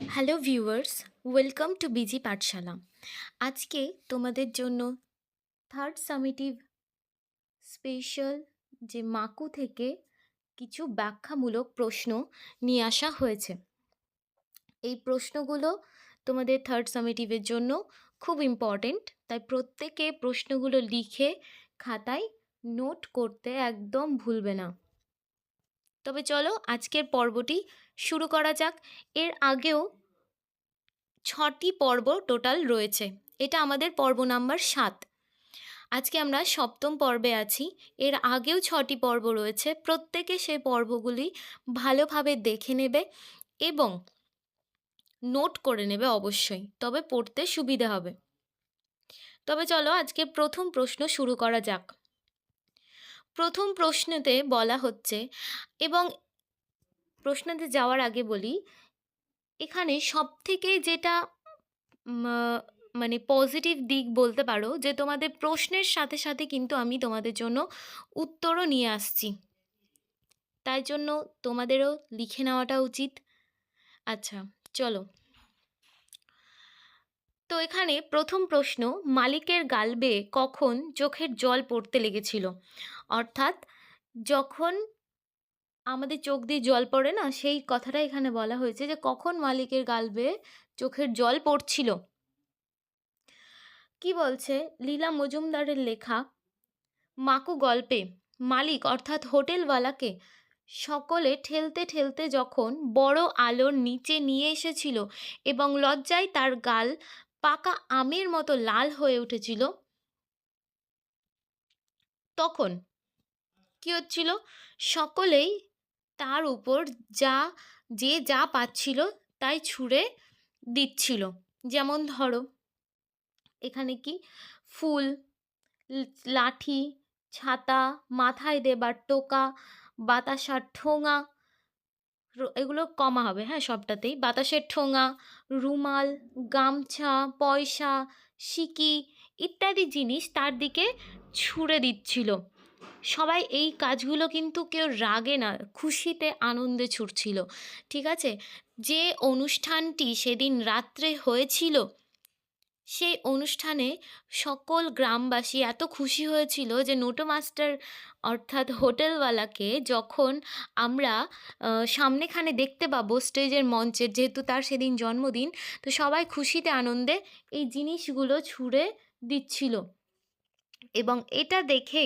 Hello viewers, welcome to BG Pathshala. আজকে তোমাদের জন্য থার্ড সামিটিভ স্পেশাল যে মাকু থেকে কিছু ব্যাখ্যামূলক প্রশ্ন নিয়ে আসা হয়েছে। এই প্রশ্নগুলো তোমাদের থার্ড সামিটিভের জন্য খুব ইম্পর্টেন্ট তাই প্রত্যেকে প্রশ্নগুলো লিখে খাতায় নোট করতে একদম ভুলবে না। তবে চলো আজকের পর্বটি শুরু করা যাক। এর আগেও ছটি পর্ব টোটাল রয়েছে। এটা আমাদের পর্ব নাম্বার সাত। আজকে আমরা সপ্তম পর্বে আছি। এর আগেও ছটি পর্ব রয়েছে। প্রত্যেকে সেই পর্বগুলি ভালোভাবে দেখে নেবে এবং নোট করে নেবে অবশ্যই। তবে পড়তে সুবিধা হবে। তবে চলো আজকে প্রথম প্রশ্ন শুরু করা যাক। প্রথম প্রশ্নেতে বলা হচ্ছে এবং প্রশ্নতে যাওয়ার আগে বলি, এখানে সবথেকে যেটা মানে পজিটিভ দিক বলতে পারো যে, তোমাদের প্রশ্নের সাথে সাথে কিন্তু আমি তোমাদের জন্য উত্তরও নিয়ে আসছি। তাই জন্য তোমাদেরও লিখে নেওয়াটা উচিত। আচ্ছা চলো। তো এখানে প্রথম প্রশ্ন, মালিকের গাল বেয়ে কখন চোখের জল পড়তে লেগেছিল? অর্থাৎ যখন আমাদের চোখ দিয়ে জল পড়ে না? সেই কথাটা এখানে বলা হয়েছে যে, কখন মালিকের গাল বেয়ে চোখের জল পড়ছিল? কি বলছে? লীলা মজুমদারের লেখা, মাকু গল্পে, মালিক অর্থাৎ হোটেলওয়ালাকে সকলে ঠেলতে ঠেলতে যখন বড় আলোর নিচে নিয়ে এসেছিল এবং লজ্জায় তার গাল পাকা আমের মতো লাল হয়ে উঠেছিল, তখন কি হচ্ছিল? সকলেই তার উপর যা, যে যা পাচ্ছিল তাই ছুঁড়ে দিচ্ছিল। যেমন ধরো, এখানে কি? ফুল, লাঠি, ছাতা, মাথায় দেবার টোকা, বাতাসার ঠোঙা এগুলো কমা হবে হ্যাঁ সবটাতেই। বাতাসের ঠোঙা, রুমাল, গামছা, পয়সা, সিকি ইত্যাদি জিনিস তার দিকে ছুঁড়ে দিচ্ছিল। সবাই এই কাজগুলো কিন্তু কেউ রাগে না, খুশিতে আনন্দে ছুটছিল। ঠিক আছে? যে অনুষ্ঠানটি সেদিন রাত্রে হয়েছিল, সেই অনুষ্ঠানে সকল গ্রামবাসী এত খুশি হয়েছিল যে নোটো মাস্টার অর্থাৎ হোটেলওয়ালাকে যখন আমরা সামনেখানে দেখতে পাবো স্টেজের মঞ্চের যেহেতু তার সেদিন জন্মদিন, তো সবাই খুশিতে আনন্দে এই জিনিসগুলো ছুঁড়ে দিচ্ছিল। এবং এটা দেখে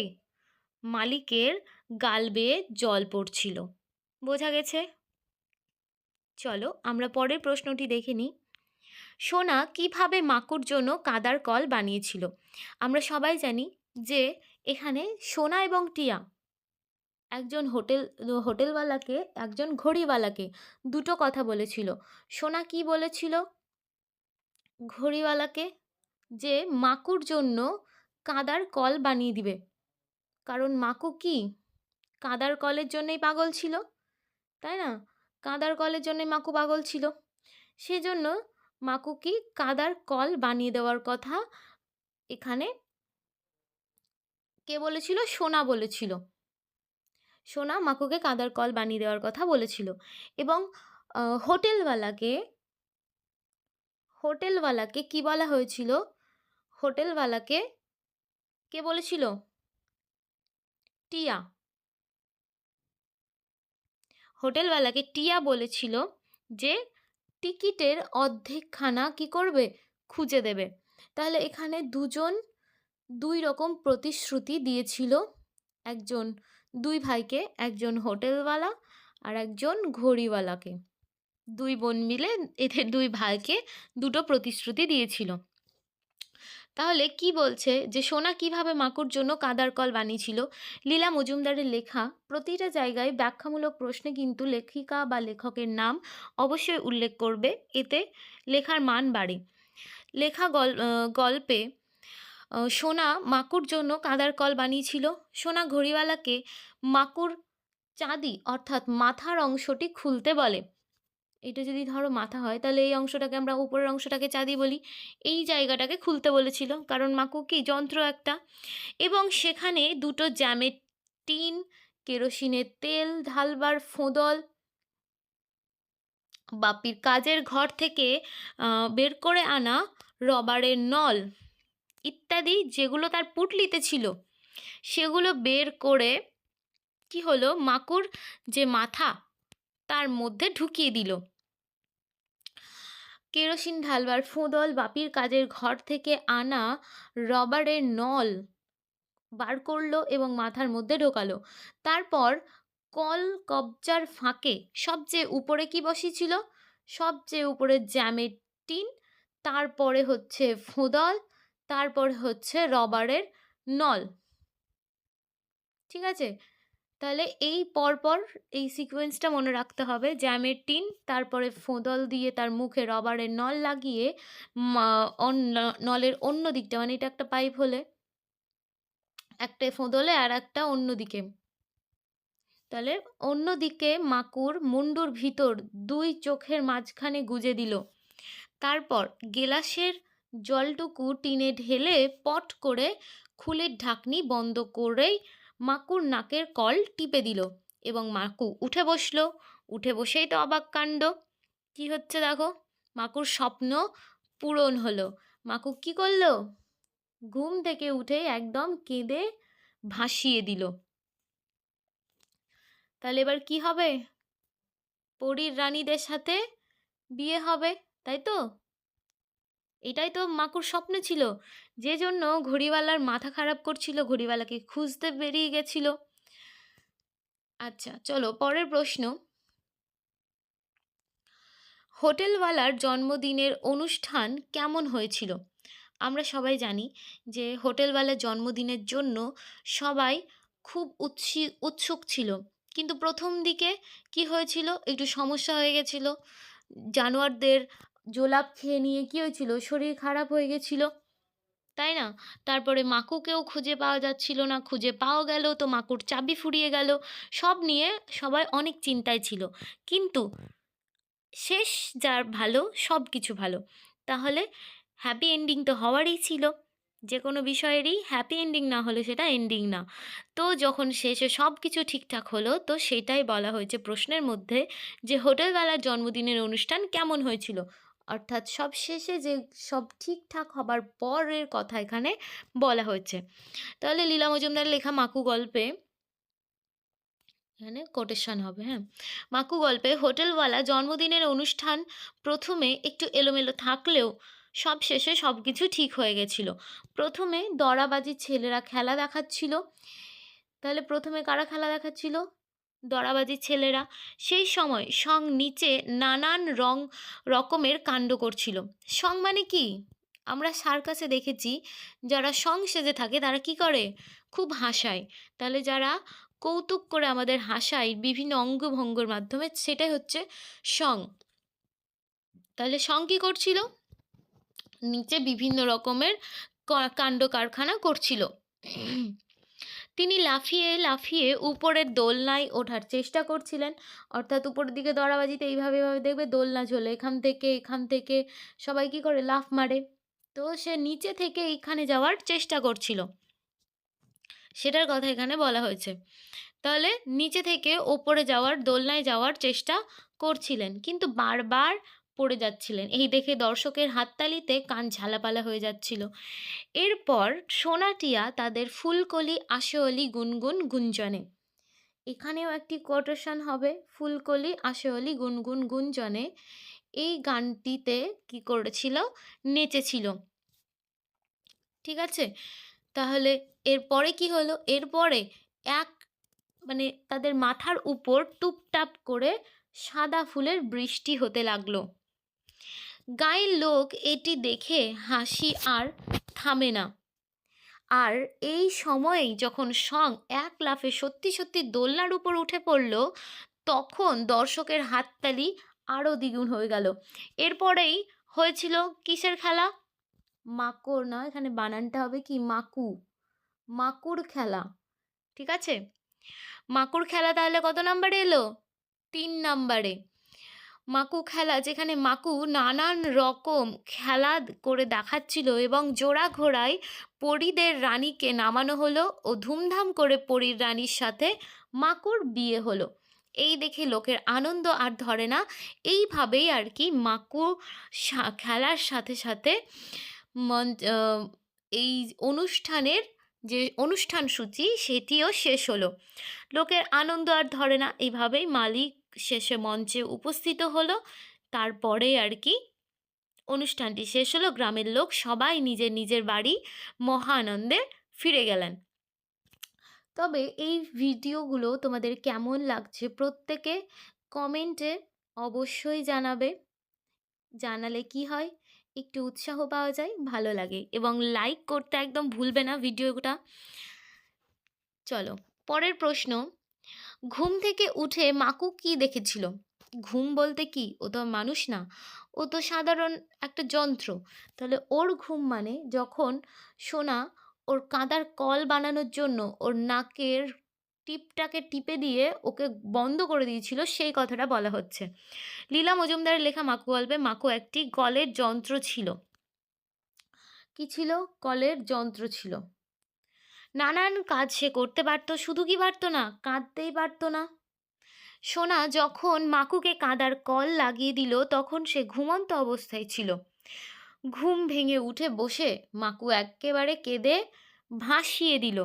মালিকের গাল বেয়ে জল পড়ছিল। বোঝা গেছে? চলো আমরা পরের প্রশ্নটি দেখে নিই। সোনা কীভাবে মাকুর জন্য কাদার কল বানিয়েছিল? আমরা সবাই জানি যে এখানে সোনা এবং টিয়া, একজন হোটেল, হোটেলওয়ালাকে, একজন ঘড়িওয়ালাকে দুটো কথা বলেছিল। সোনা কি বলেছিল? ঘড়িওয়ালাকে যে মাকুর জন্য কাদার কল বানিয়ে দিবে। কারণ মাকু কি কাদার কলের জন্যই পাগল ছিল? তাই না? কাদার কলের জন্যই মাকু পাগল ছিল। সেজন্য মাকু কি কাদার কল বানিয়ে দেওয়ার কথা এখানে কে বলেছিল? সোনা বলেছিল। সোনা মাকুকে কাদার কল বানিয়ে দেওয়ার কথা বলেছিল। এবং হোটেলওয়ালাকে হোটেলওয়ালাকে কি বলা হয়েছিল? হোটেলওয়ালাকে কে বলেছিল? টিয়া। হোটেলওয়ালাকে টিয়া বলেছিল যে, টিকিটের অর্ধেকখানা কি করবে? খুঁজে দেবে। তাহলে এখানে দুজন, দুই রকম প্রতিশ্রুতি দিয়েছিল। একজন দুই ভাইকে, একজন হোটেলওয়ালা আর একজন ঘড়িওয়ালাকে। দুই বোন মিলে এদের দুই ভাইকে দুটো প্রতিশ্রুতি দিয়েছিল। তাহলে কি বলছে যে, সোনা কীভাবে মাকুর জন্য কাদার কল বানিয়েছিল? লীলা মজুমদারের লেখা প্রতিটা জায়গায় ব্যাখ্যামূলক প্রশ্নে কিন্তু লেখিকা বা লেখকের নাম অবশ্যই উল্লেখ করবে। এতে লেখার মান বাড়ে। লেখা গল গল্পে সোনা মাকুর জন্য কাদার কল বানিয়েছিল। সোনা ঘড়িওয়ালাকে মাকুর চাঁদি অর্থাৎ মাথার অংশটি খুলতে বলে। এটা যদি ধরো মাথা হয়, তাহলে এই অংশটাকে আমরা উপরের অংশটাকে চাঁদি বলি। এই জায়গাটাকে খুলতে বলেছিল, কারণ মাকু কি? যন্ত্র একটা। এবং সেখানে দুটো জ্যামের টিন কেরোসিনের তেল, ঢালবার ফোঁদল, বাপির কাজের ঘর থেকে বের করে আনা রবারের নল ইত্যাদি যেগুলো তার পুটলিতে ছিল, সেগুলো বের করে কি হলো? মাকুর যে মাথা, তার মধ্যে ঢুকিয়ে দিল। কেরোসিন ঢালবার ফোঁদল বাপির কাজের ঘর থেকে আনা রবারের নল বার করল এবং মাথার মধ্যে ঢোকালো। তারপর কল কবজার ফাঁকে সবচেয়ে উপরে কি বসিয়েছিল সবচেয়ে উপরে জ্যামের টিন, তারপরে হচ্ছে ফোঁদল, তারপরে হচ্ছে রবারের নল। ঠিক আছে? তাহলে এই পরপর এই সিকোয়েন্সটা মনে রাখতে হবে জ্যামের টিন, তারপরে ফোঁদল দিয়ে তার মুখে রবারের নল লাগিয়ে নলের অন্য দিকটা মানে এটা একটা পাইপ হলে, একটা ফোঁদলে আর একটা অন্য দিকে। তাহলে অন্যদিকে মাকুর মুন্ডুর ভিতর দুই চোখের মাঝখানে গুজে দিল। তারপর গেলাসের জলটুকু টিনে ঢেলে পট করে খুলের ঢাকনি বন্ধ করেই মাকুর নাকের কল টিপে দিল এবং মাকু উঠে বসল। উঠে বসেই তো অবাক কাণ্ড। কি হচ্ছে দেখো? মাকুর স্বপ্ন পূরণ হলো। মাকু কি করল? ঘুম থেকে উঠে একদম কেঁদে ভাসিয়ে দিল। তাহলে এবার কি হবে? পরীর রানীদের সাথে বিয়ে হবে, তাই তো? এটাই তো মাকুর স্বপ্ন ছিল। যে জন্য ঘড়িওয়ালার মাথা খারাপ করছিল, ঘড়িওয়ালাকে খুঁজতে বেরিয়ে গেছিল। আচ্ছা চলো পরের প্রশ্ন। হোটেলওয়ালার জন্মদিনের অনুষ্ঠান কেমন হয়েছিল? আমরা সবাই জানি যে হোটেলওয়ালার জন্মদিনের জন্য সবাই খুব উৎসি, উৎসুক ছিল। কিন্তু প্রথম দিকে কি হয়েছিল? একটু সমস্যা হয়ে গেছিল। জানোয়ারদের জোলাপ খেয়ে নিয়ে কী হয়েছিল? শরীর খারাপ হয়ে গেছিল? তাই না? তারপরে মাকুকেও খুঁজে পাওয়া যাচ্ছিল না, খুঁজে পাওয়া গেল, তো মাকুর চাবি ফুরিয়ে গেল। সব নিয়ে সবাই অনেক চিন্তায় ছিল। কিন্তু শেষ যার ভালো, সব কিছু ভালো। তাহলে হ্যাপি এন্ডিং তো হওয়ারই ছিল। যে কোনো বিষয়েরই হ্যাপি এন্ডিং না হলে সেটা এন্ডিং না। তো যখন শেষে সব কিছু ঠিকঠাক হলো, তো সেটাই বলা হয়েছে প্রশ্নের মধ্যে যে হোটেলওয়ালার জন্মদিনের অনুষ্ঠান কেমন হয়েছিল? অর্থাৎ সব শেষে যে সব ঠিকঠাক হবার পরের কথা এখানে বলা হয়েছে। তাহলে লীলা মজুমদারের লেখা মাকু গল্পে এখানে কোটেশন হবে হ্যাঁ? মাকু গল্পে হোটেলওয়ালা জন্মদিনের অনুষ্ঠান প্রথমে একটু এলোমেলো থাকলেও সব শেষে সব কিছু ঠিক হয়ে গেছিল। প্রথমে দরাবাজির ছেলেরা খেলা দেখাচ্ছিল। তাহলে প্রথমে কারা খেলা দেখাচ্ছিল? দরাবাজির ছেলেরা। সেই সময় সং নিচে নানান রং রকমের কাণ্ড করছিল। সং মানে কি? আমরা সার্কাসে দেখেছি, যারা সং সেজে থাকে তারা কি করে? খুব হাসায়। তাহলে যারা কৌতুক করে আমাদের হাসায় বিভিন্ন অঙ্গভঙ্গর মাধ্যমে, সেটাই হচ্ছে সং। তাহলে সং কী করছিল? নিচে বিভিন্ন রকমের কাণ্ড কারখানা করছিল। তিনি লাফিয়ে লাফিয়ে উপরের দোলনায় ওঠার চেষ্টা করছিলেন। অর্থাৎ উপরের দিকে দরাবাজিতে এইভাবে এইভাবে দেখবে দোলনা ঝোলে, এখান থেকে এখান থেকে। সবাই কী করে? লাফ মারে। তো সে নিচে থেকে এইখানে যাওয়ার চেষ্টা করছিল। সেটার কথা এখানে বলা হয়েছে। তাহলে নিচে থেকে ওপরে যাওয়ার, দোলনায় যাওয়ার চেষ্টা করছিলেন। কিন্তু বারবার পড়ে যাচ্ছিলেন। এই দেখে দর্শকের হাততালিতে কান ঝালাপালা হয়ে যাচ্ছিল। এরপর সোনাটিয়া তাদের ফুলকলি, আশেওলি, গুনগুন, গুঞ্জনে। এখানেও একটি কোটেশন হবে, ফুলকলি, আশেওলি, গুনগুন, গুঞ্জনে। এই গানটিতে কি করেছিল? নেচেছিল। ঠিক আছে? তাহলে এরপরে কি হলো? এরপরে এক মানে তাদের মাথার উপর টুপটাপ করে সাদা ফুলের বৃষ্টি হতে লাগল। গায়ের লোক এটি দেখে হাসি আর থামে না। আর এই সময়েই যখন সং এক লাফে সত্যি সত্যি দোলনার উপর উঠে পড়ল, তখন দর্শকের হাততালি আরও দ্বিগুণ হয়ে গেল। এরপরেই হয়েছিল কিসের খেলা? মাকুর না, এখানে বানানটা হবে কি? মাকু। মাকুর খেলা। ঠিক আছে? মাকুর খেলা তাহলে কত নাম্বারে এলো? তিন নাম্বারে। মাকু খেলা, যেখানে মাকু নানান রকম খেলা করে দেখাচ্ছিল এবং জোড়া ঘোড়ায় পরীদের রানীকে নামানো হলো ও ধুমধাম করে পরীর রানীর সাথে মাকুর বিয়ে হলো। এই দেখে লোকের আনন্দ আর ধরে না। এইভাবেই আর কি মাকু খেলার সাথে সাথে এই অনুষ্ঠানের যে অনুষ্ঠান সূচি, সেটিও শেষ হলো। লোকের আনন্দ আর ধরে না। এইভাবেই মালিক শেষে মঞ্চে উপস্থিত হলো। তারপরে আর কি অনুষ্ঠানটি শেষ হলো। গ্রামের লোক সবাই নিজের নিজের বাড়ি মহা আনন্দে ফিরে গেলেন। তবে এই ভিডিওগুলো তোমাদের কেমন লাগছে প্রত্যেকে কমেন্টে অবশ্যই জানাবে। জানালে কি হয়? একটু উৎসাহ পাওয়া যায়, ভালো লাগে এবং লাইক করতে একদম ভুলবে না ভিডিওটা। চলো, পরের প্রশ্ন। ঘুম থেকে উঠে মাকু কি দেখেছিল? ঘুম বলতে কি? ও তো মানুষ না। ও তো সাধারণ একটা যন্ত্র। তাহলে ওর ঘুম মানে যখন সোনা ওর কাঁদার কল বানানোর জন্য ওর নাকের টিপটাকে টিপে দিয়ে ওকে বন্ধ করে দিয়েছিল, সেই কথাটা বলা হচ্ছে। লীলা মজুমদারের লেখা মাকু গল্পে মাকু একটি কলের যন্ত্র ছিল। কি ছিল? কলের যন্ত্র ছিল। নানান কাজ সে করতে পারতো, শুধু কি পারতো না, কাঁদতেই পারতো না। সোনা যখন মাকুকে কাঁদার কল লাগিয়ে দিল, তখন সে ঘুমন্ত অবস্থায় ছিল। ঘুম ভেঙে উঠে বসে মাকু একেবারে কেঁদে ভাসিয়ে দিল।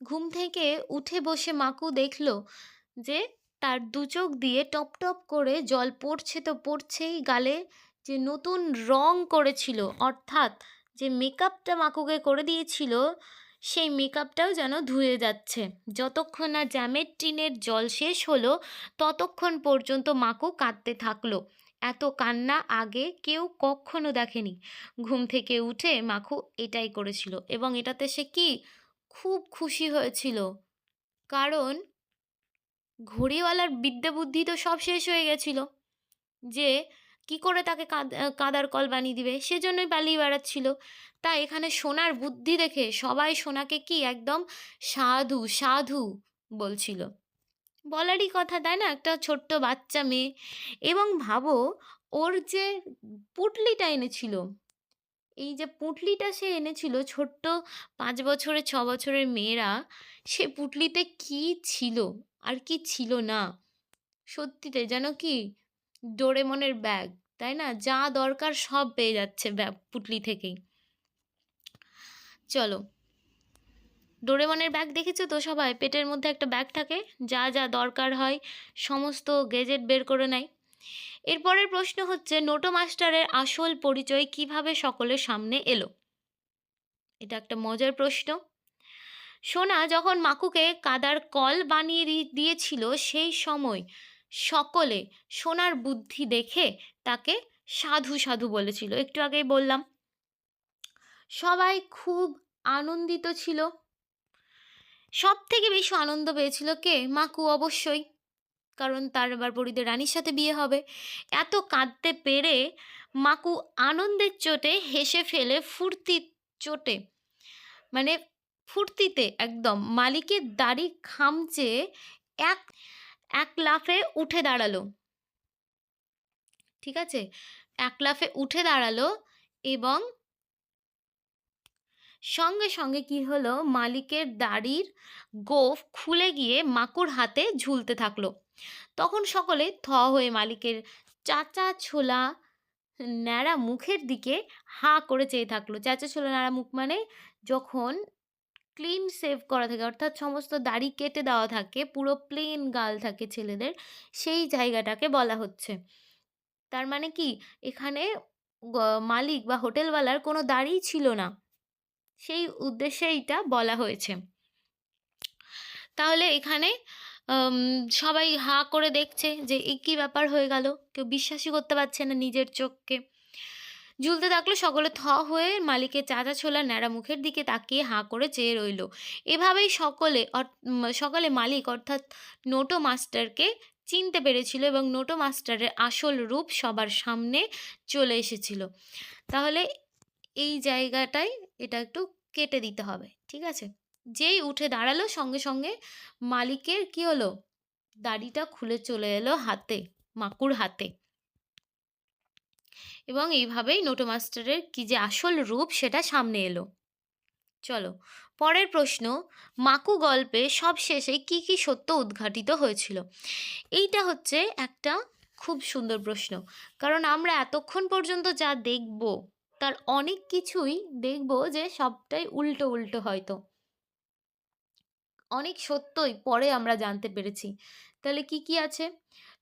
ঘুম থেকে উঠে বসে মাকু দেখল যে তার দু চোখ দিয়ে টপ টপ করে জল পড়ছে তো পড়ছেই, গালে যে নতুন রং করেছিল, অর্থাৎ যে মেকআপটা মাকুকে করে দিয়েছিল সেই মেকআপটাও যেন ধুয়ে যাচ্ছে। যতক্ষণ না জ্যামের টিনের জল শেষ হলো, ততক্ষণ পর্যন্ত মাকু কাঁদতে থাকল। এত কান্না আগে কেউ কখনো দেখেনি। ঘুম থেকে উঠে মাখু এটাই করেছিল এবং এটাতে সে কি খুব খুশি হয়েছিল। কারণ ঘড়িওয়ালার বিদ্যে বুদ্ধি তো সব শেষ হয়ে গেছিল। যে কি করে তাকে কাদ- কাদার কল বানিয়ে দিবে? সেজন্যই পালিয়ে বেড়াচ্ছিল। তাই এখানে সোনার বুদ্ধি দেখে সবাই সোনাকে কি একদম সাধু সাধু বলছিল। বলারই কথা তাই না? একটা ছোট্ট বাচ্চা মেয়ে। এবং ভাবো, ওর যে পুটলিটা এনেছিল, এই যে পুঁটলিটা সে এনেছিল ছোট্ট পাঁচ বছরের, ছ বছরের মেয়েরা, সে পুঁটলিতে কি ছিল? আর কি ছিল না? সত্যিতে যেন কি ডোরেমনের ব্যাগ তাই না? যা দরকার সব পেয়ে যাচ্ছে পুটলি থেকেই। চলো। ডোরেমনের ব্যাগ দেখেছ তো সবাই? পেটের মধ্যে একটা ব্যাগ থাকে, যা যা দরকার হয়, সমস্ত গেজেট বের করে নেয়। এরপরের প্রশ্ন হচ্ছে নোটো মাস্টারের আসল পরিচয় কীভাবে সকলের সামনে এলো? এটা একটা মজার প্রশ্ন। সোনা যখন মাকুকে কাদার কল বানিয়ে দিয়েছিল, সেই সময় সকলে সোনার বুদ্ধি দেখে তাকে সাধু সাধু বলেছিল। একটু আগেই বললাম, সবাই খুব আনন্দিত ছিল। সব থেকে বেশি আনন্দ পেয়েছিল কে? মাকু অবশ্যই। কারণ তার এবার পরিদের রানীর সাথে বিয়ে হবে। এত কাঁদতে পেরে মাকু আনন্দের চোটে হেসে ফেলে ফুর্তির চোটে মানে ফুর্তিতে একদম মালিকের দাড়ি খামচে এক এক লাফে উঠে দাঁড়াল। ঠিক আছে? এক লাফে উঠে দাঁড়াল এবং সঙ্গে সঙ্গে কি হলো? মালিকের দাড়ির গোফ খুলে গিয়ে মাকুর হাতে ঝুলতে থাকল। তখন সকলে থ হয়ে মালিকের চাচা ছোলা ন্যাড়া মুখের দিকে হা করে চেয়ে থাকল। চাচা ছোলা ন্যাড়া মুখ মানে যখন ক্লিন সেভ করা থাকে। অর্থাৎ সমস্ত দাড়ি কেটে দেওয়া থাকে, পুরো প্লেন গাল থাকে ছেলেদের, সেই জায়গাটাকে বলা হচ্ছে। তার মানে কি? এখানে মালিক বা হোটেলওয়ালার কোনো দাড়ি ছিল না। সেই উদ্দেশ্যে এইটা বলা হয়েছে। তাহলে এখানে সবাই হা করে দেখছে যে এই কী ব্যাপার হয়ে গেল। কেউ বিশ্বাসই করতে পারছে না নিজের চোখকে। ঝুলতে থাকল সকলে থ হয়ে মালিকের চাচা ছোলা ন্যাড়া মুখের দিকে তাকিয়ে হাঁ করে চেয়ে রইল। এভাবেই সকলে সকলে মালিক অর্থাৎ নোটো মাস্টারকে চিনতে পেরেছিল এবং নোটো মাস্টারের আসল রূপ সবার সামনে চলে এসেছিল। তাহলে এই জায়গাটায় এটা একটু কেটে দিতে হবে, ঠিক আছে? যেই উঠে দাঁড়াল সঙ্গে সঙ্গে মালিকের কি হলো? দাড়িটা খুলে চলে এলো হাতে, মাকুর হাতে। এবং এইভাবেই নোটো মাস্টারের কি যে আসল রূপ সেটা সামনে এলো। চলো, পরের প্রশ্ন, মাকু গল্পে সব শেষে কি কি সত্য উদ্ঘাটিত হয়েছিল? এইটা হচ্ছে একটা খুব সুন্দর প্রশ্ন, কারণ আমরা এতক্ষণ পর্যন্ত যা দেখব, তার অনেক কিছুই দেখব যে সবটাই উল্টো উল্টো হয়তো। অনেক সত্যই পরে আমরা জানতে পেরেছি। তাহলে কি কি আছে?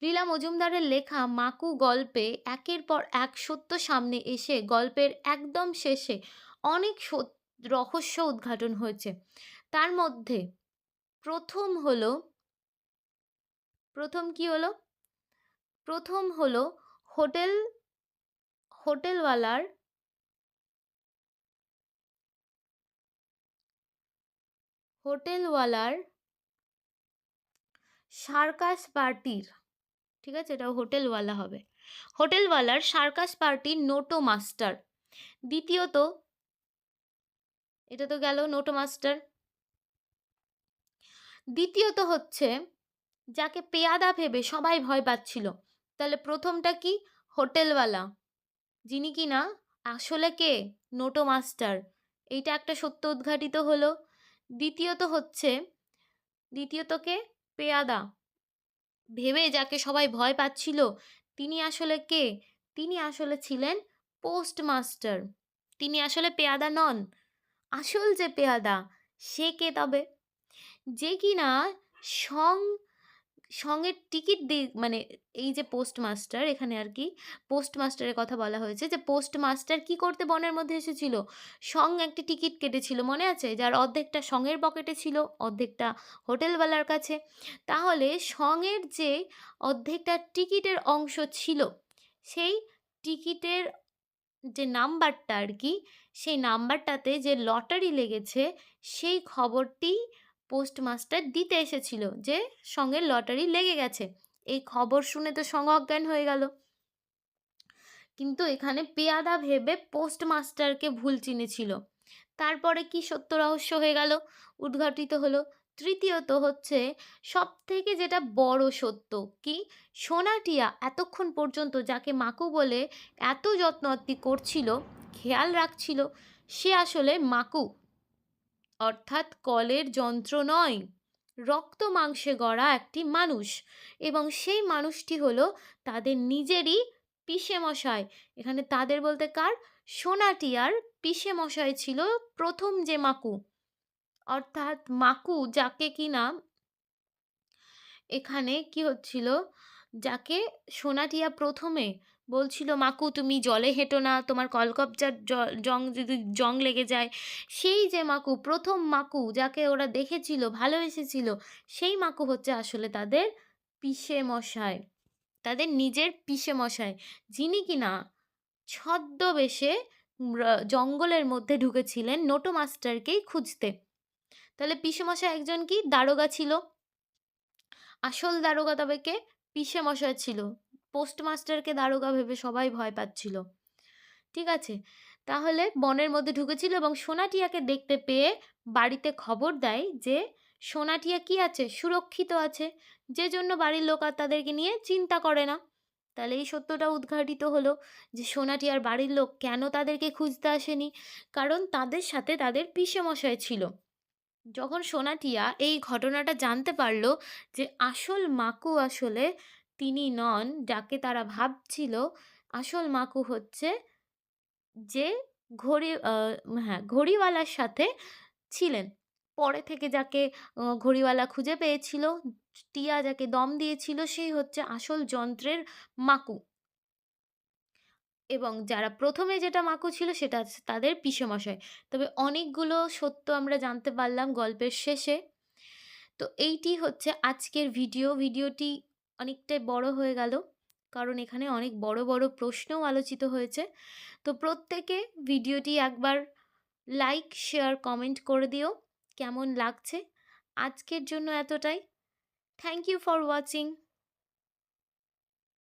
লীলা মজুমদারের লেখা মাকু গল্পে একের পর এক সত্য সামনে এসে গল্পের একদম শেষে অনেক রহস্য উদ্ঘাটন হয়েছে। তার মধ্যে প্রথম হলো, প্রথম কি হলো? প্রথম হলো হোটেল, হোটেলওয়ালার হোটেলওয়ালার সার্কাস পার্টির ঠিক আছে? এটা হোটেলওয়ালা হবে। হোটেলওয়ালার সার্কাস পার্টির নোটো মাস্টার। দ্বিতীয়ত, এটা তো গেল নোটো মাস্টার। দ্বিতীয়ত হচ্ছে, যাকে পেয়াদা ভেবে সবাই ভয় পাচ্ছিল, তাহলে প্রথমটা কি? হোটেলওয়ালা। যিনি কি না? আসলে কে? নোটো মাস্টার। এইটা একটা সত্য উদ্ঘাটিত হলো। দ্বিতীয়ত হচ্ছে দ্বিতীয়তকে পেয়াদা। ভেবে যাকে সবাই ভয় পাচ্ছিল, তিনি আসলে কে? তিনি আসলে ছিলেন পোস্টমাস্টার। তিনি আসলে পেয়াদা নন। আসল যে পেয়াদা, সে কে তবে? যে কিনা সং সঙ্গের টিকিট দি মানে এই যে পোস্টমাস্টার, এখানে আর কি পোস্টমাস্টারের কথা বলা হয়েছে যে পোস্টমাস্টার কি করতে বনের মধ্যে এসেছিল? সং একটি টিকিট কেটেছিল, মনে আছে? যার অর্ধেকটা সঙ্গের পকেটে ছিল, অর্ধেকটা হোটেলওয়ালার কাছে। তাহলে সঙ্গের যে অর্ধেকটা টিকিটের অংশ ছিল, সেই টিকিটের যে নাম্বারটা আর কি সেই নাম্বারটাতে যে লটারি লেগেছে, সেই খবরটি পোস্টমাস্টার দিতে এসেছিল যে সঙ্গে লটারি লেগে গেছে। এই খবর শুনে তো সঙ্গ অজ্ঞান হয়ে গেল। কিন্তু এখানে পেয়াদা ভেবে পোস্টমাস্টারকে ভুল চিনেছিল। তারপরে কি সত্য রহস্য হয়ে গেল? উদ্ঘাটিত হলো। তৃতীয়ত হচ্ছে সব থেকে যেটা বড় সত্য কি, সোনাটিয়া এতক্ষণ পর্যন্ত যাকে মাকু বলে এত যত্নআত্তি করছিল, খেয়াল রাখছিল, সে আসলে মাকু। অর্থাৎ কলের যন্ত্র নয়, রক্ত মাংসে গড়া একটি মানুষ এবং সেই মানুষটি হলো তাদের নিজেরই পিসে মশাই। এখানে তাদের বলতে কার? সোনাটিয়ার পিসে মশাই ছিল প্রথম যে মাকু। অর্থাৎ মাকু যাকে কিনা এখানে কি হচ্ছিল? যাকে সোনাটিয়া প্রথমে বলছিল, মাকু, তুমি জলে হেঁটো না, তোমার কলকবজার জং যদি জং লেগে যায়। সেই যে মাকু, প্রথম মাকু যাকে ওরা দেখেছিল, ভালোবেসেছিল, সেই মাকু হচ্ছে আসলে তাদের পিসে মশায় তাদের নিজের পিসে মশাই, যিনি কিনা ছদ্মবেশে জঙ্গলের মধ্যে ঢুকেছিলেন নোটো মাস্টারকেই খুঁজতে। তাহলে পিসেমশাই একজন কি? দারোগা ছিল। আসল দারোগা তবে কে? পিসেমশাই ছিল। পোস্টমাস্টারকে দারোগা ভেবে সবাই ভয় পাচ্ছিল। ঠিক আছে, তাহলে বনের মধ্যে ঢুকেছিল এবং সোনাটিয়াকে দেখতে পেয়ে বাড়িতে খবর দেয় যে সোনাটিয়া কি আছে, সুরক্ষিত আছে, যে জন্য বাড়ির লোক আর তাদেরকে নিয়ে চিন্তা করে না। তাহলে এই সত্যটা উদ্ঘাটিত হলো যে সোনাটিয়ার বাড়ির লোক কেন তাদেরকে খুঁজতে আসেনি, কারণ তাদের সাথে তাদের পিসে মশাই ছিল। যখন সোনাটিয়া এই ঘটনাটা জানতে পারল যে আসল মাকু আসলে তিনি নন, যাকে তারা ভাবছিল আসল মাকু হচ্ছে যে ঘড়ি হ্যাঁ ঘড়িওয়ালার সাথে ছিলেন। পরে থেকে যাকে ঘড়িওয়ালা খুঁজে পেয়েছিল, টিয়া যাকে দম দিয়েছিল, সেই হচ্ছে আসল যন্ত্রের মাকু। এবং যারা প্রথমে যেটা মাকু ছিল, সেটা তাদের পিসেমশাই। তবে অনেকগুলো সত্য আমরা জানতে পারলাম গল্পের শেষে। তো এইটি হচ্ছে আজকের ভিডিও। ভিডিওটি অনেকটাই বড় হয়ে গেল। কারণ এখানে অনেক বড় বড় প্রশ্নও আলোচিত হয়েছে। তো প্রত্যেকে ভিডিওটি একবার লাইক, শেয়ার, কমেন্ট করে দিও। কেমন লাগছে? আজকের জন্য এতটাই। Thank you for watching.